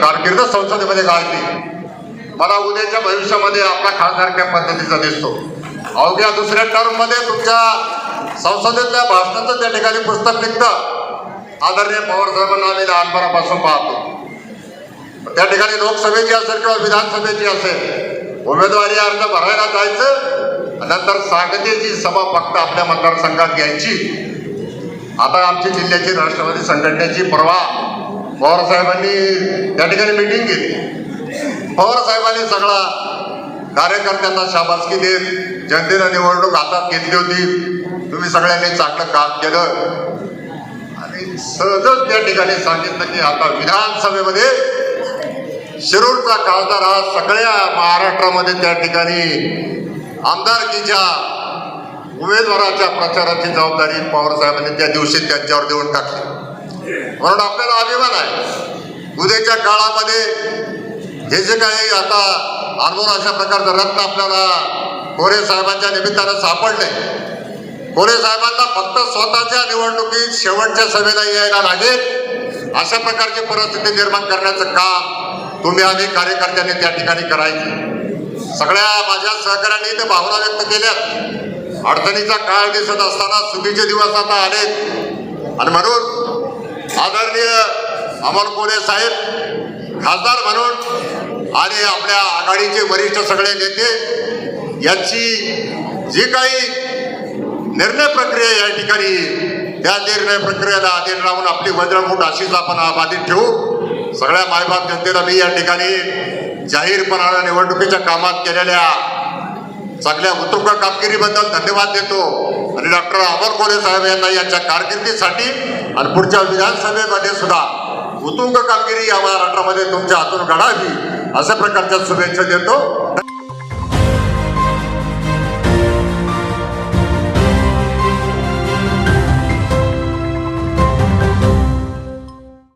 कारकीर्द संसदेमध्ये गाळली मला उद्याच्या भविष्यामध्ये आपला खासदार त्या पद्धतीचा दिसतो. अवघ्या दुसऱ्या टर्ममध्ये तुमच्या संसदेतल्या भाषणाचं त्या ठिकाणी पुस्तक निघतं. आदरणीय पवार साहेबांना आम्ही लहानपणापासून पाहतो. त्या ठिकाणी लोकसभेची असेल किंवा विधानसभेची असेल उमेदवारी अर्ज भरायला जायचं नंतर सांगतेची सभा फक्त आपल्या मतदारसंघात घ्यायची. आता आमची जिल्ह्याची राष्ट्रवादी संघटनेची परवा पवार साहेबांनी त्या ठिकाणी मिटिंग केली. पवार साहेबांनी सगळा कार्यकर्त्यांना शाबासकी देत जनतेनं निवडणूक हातात घेतली होती. तुम्ही सगळ्यांनी चांगलं काम केलं. आणि सहजच त्या ठिकाणी सांगितलं की आता विधानसभेमध्ये शिरूरचा खासदार हा सगळ्या महाराष्ट्रामध्ये त्या ठिकाणी आमदारकीच्या उमेदवाराच्या प्रचाराची जबाबदारी पवार साहेबांनी त्या दिवशी त्यांच्यावर देऊन टाकली. म्हणून आपल्याला अभिमान आहे. उद्याच्या काळामध्ये हे जे काही आता अनमोल अशा प्रकारचं रत्न आपल्याला कोरे साहेबांच्या निमित्तानं सापडले कोरे साहेबांना फक्त स्वतःच्या निवडणुकीत शेवटच्या सभेला यायला लागेल अशा प्रकारची परिस्थिती निर्माण करण्याचं काम तुम्ही आम्ही कार्यकर्त्यांनी त्या ठिकाणी करायची. सगळ्या माझ्या सहकाऱ्यांनी ते भावना व्यक्त केल्या. अडचणीचा काळ दिसत असताना चुकीचे दिवस आता आले आणि म्हणून आदरणीय अमर कोरे साहेब खासदार म्हणून आणि आपल्या आघाडीचे वरिष्ठ सगळे नेते यांची जी काही निर्णय प्रक्रिया या ठिकाणी त्या निर्णय प्रक्रियेला आधीन राहून आपली वज्रमूठ अशीच आपण बाधित ठेवू. सगळ्या मायबाप जनतेला मी या ठिकाणी जाहीरपणानं निवडणुकीच्या कामात केलेल्या चांगल्या उत्तुंग कामगिरीबद्दल धन्यवाद देतो. आणि डॉक्टर अमर कोरे साहेब यांना यांच्या कारकिर्दीसाठी आणि पुढच्या विधानसभेमध्ये सुद्धा उत्तुंग कामगिरी या महाराष्ट्रामध्ये तुमच्या हातून घडावी अशा प्रकारच्या शुभेच्छा देतो.